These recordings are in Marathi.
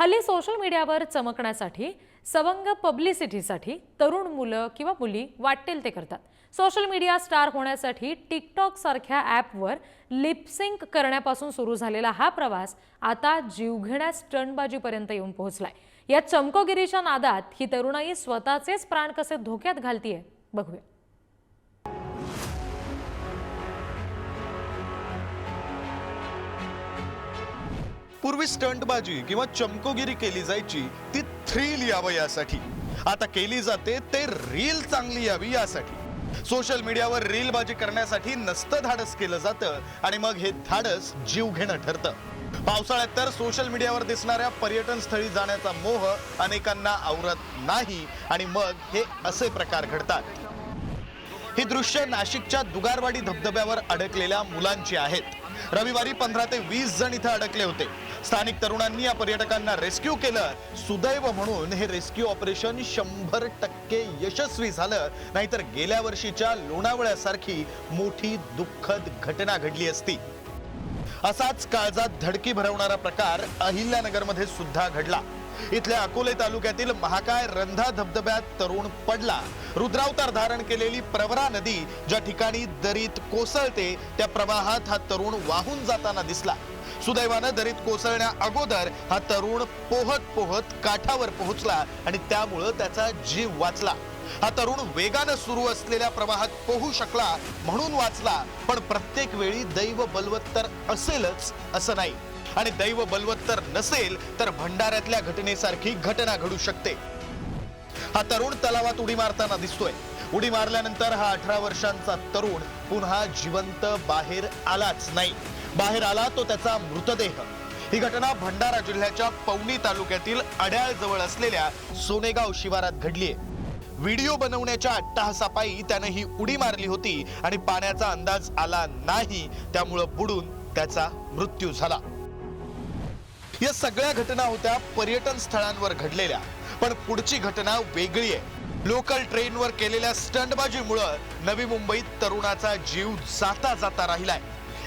हल्ली सोशल मीडियावर चमकण्यासाठी सवंग पब्लिसिटीसाठी तरुण मुलं किंवा मुली वाटेल ते करतात. सोशल मीडिया स्टार होण्यासाठी टिकटॉकसारख्या ॲपवर लिपसिंक करण्यापासून सुरू झालेला हा प्रवास आता जीवघेण्या स्टंटबाजीपर्यंत येऊन पोहोचलाय. या चमकोगिरीच्या नादात ही तरुणाई स्वतःचेच प्राण कसे धोक्यात घालतीये बघूया. पूर्वी स्टंटबाजी किंवा चमकोगिरी केली जायची ती थ्रिल यावं यासाठी. आता केली जाते ते रील चांगली यावी यासाठी. सोशल मीडियावर रीलबाजी करण्यासाठी नसतं धाडस केलं जातं आणि मग हे धाडस जीव घेणं ठरतं. पावसाळ्यात तर सोशल मीडियावर दिसणाऱ्या पर्यटन स्थळी जाण्याचा मोह अनेकांना आवरत नाही आणि मग हे असे प्रकार घडतात. ही दृश्य नाशिकच्या दुगारवाडी धबधब्यावर अडकलेल्या मुलांची आहेत. रविवारी पंधरा ते वीस जण इथं अडकले होते. स्थानिक तरुणांनी या पर्यटकांना रेस्क्यू केलं. सुदैव म्हणून हे रेस्क्यू ऑपरेशन शंभर टक्के यशस्वी झालं. नाहीतर गेल्या वर्षीच्या लोणावळ्यासारखी मोठी दुःखद घटना घडली असती. असाच काळजात धडकी भरवणारा प्रकार अहिल्यानगरमध्ये सुद्धा घडला. इथल्या अकोले तालुक्यातील महाकाय रंधा धबधब्यात तरुण पडला. रुद्रावतार धारण केलेली प्रवरा नदी ज्या ठिकाणी दरीत कोसळते त्या प्रवाहात हा तरुण वाहून जाताना दिसला. सुदैवानं दरीत कोसळण्या अगोदर हा तरुण पोहत पोहत काठावर पोहोचला आणि त्यामुळं त्याचा जीव वाचला. हा तरुण वेगानं सुरू असलेल्या प्रवाहात पोहू शकला म्हणून वाचला पण प्रत्येक वेळी दैव बलवत्तर असेलच असं नाही. आणि दैव बलवत्तर नसेल तर भंडाऱ्यातल्या घटनेसारखी घटना घडू शकते. हा तरुण तलावात उडी मारताना दिसतोय. उडी मारल्यानंतर हा अठरा वर्षांचा तरुण पुन्हा जिवंत बाहेर आलाच नाही. बाहेर आला तो त्याचा मृतदेह. ही घटना भंडारा जिल्ह्याच्या पवनी तालुक्यातील अड्याळ जवळ असलेल्या सोनेगाव शिवारात घडलीय. व्हिडिओ बनवण्याच्या अट्टाहासापायी त्यानं ही उडी मारली होती आणि पाण्याचा अंदाज आला नाही त्यामुळं बुडून त्याचा मृत्यू झाला. या सगळ्या घटना होत्या पर्यटन स्थळांवर घडलेल्या. पण पुढची घटना वेगळी आहे. लोकल ट्रेनवर केलेल्या स्टंटबाजीमुळं नवी मुंबईत तरुणाचा जीव जाता जाता राहिलाय.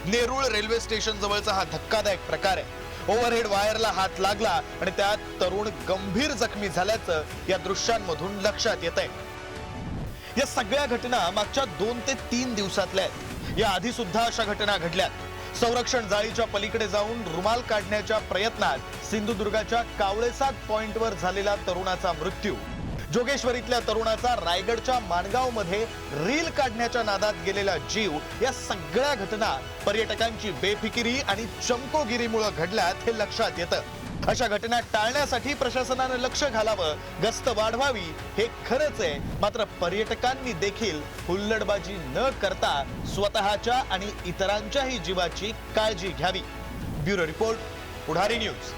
नेरुळ रेल्वे स्टेशन जवळचा हा धक्कादायक प्रकार आहे. ओव्हरहेड वायरला हात लागला आणि त्यात तरुण गंभीर जखमी झाल्याचं या दृश्यांमधून लक्षात येत आहे या सगळ्या घटना मागच्या दोन ते तीन दिवसातल्या आहेत. या आधी सुद्धा अशा घटना घडल्यात. संरक्षण जाळीच्या पलीकडे जाऊन रुमाल काढण्याच्या प्रयत्नात सिंधुदुर्गाच्या कावळेसात पॉइंटवर झालेला तरुणाचा मृत्यू. जोगेश्वरीतल्या तरुणाचा रायगडच्या माणगावमध्ये रील काढण्याच्या नादात गेलेला जीव या सगळ्या घटना पर्यटकांची बेफिकिरी आणि चमकोगिरीमुळे घडल्यात हे लक्षात येतं. अशा घटना टाळण्यासाठी प्रशासनानं लक्ष घालावं गस्त वाढवावी हे खरंच आहे. मात्र पर्यटकांनी देखील हुल्लडबाजी न करता स्वतःच्या आणि इतरांच्याही जीवाची काळजी घ्यावी. Bureau report Pudhari news.